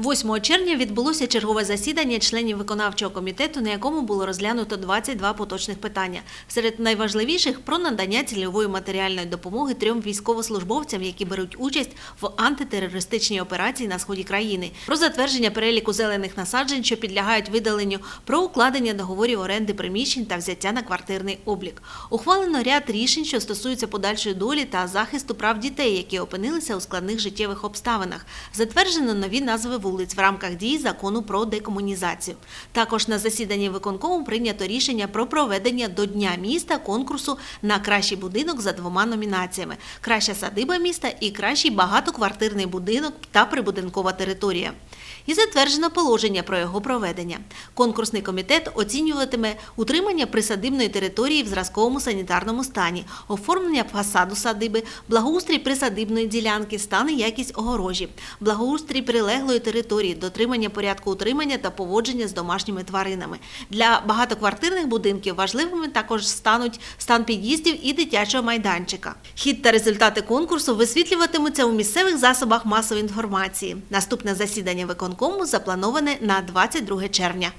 8 червня відбулося чергове засідання членів виконавчого комітету, на якому було розглянуто 22 поточних питання. Серед найважливіших про надання цільової матеріальної допомоги трьом військовослужбовцям, які беруть участь в антитерористичній операції на сході країни, про затвердження переліку зелених насаджень, що підлягають видаленню, про укладення договорів оренди приміщень та взяття на квартирний облік. Ухвалено ряд рішень, що стосуються подальшої долі та захисту прав дітей, які опинилися у складних життєвих обставинах. Затверджено нові назви вулиць в рамках дії закону про декомунізацію. Також на засіданні виконкому прийнято рішення про проведення до Дня міста конкурсу на кращий будинок за двома номінаціями: краща садиба міста і кращий багатоквартирний будинок та прибудинкова територія. І затверджено положення про його проведення. Конкурсний комітет оцінюватиме утримання присадибної території в зразковому санітарному стані, оформлення фасаду садиби, благоустрій присадибної ділянки, стан і якість огорожі, благоустрій прилеглої території, дотримання порядку утримання та поводження з домашніми тваринами. Для багатоквартирних будинків важливими також стануть стан під'їздів і дитячого майданчика. Хід та результати конкурсу висвітлюватимуться у місцевих засобах масової інформації. Наступне засідання виконкому заплановане на 22 червня.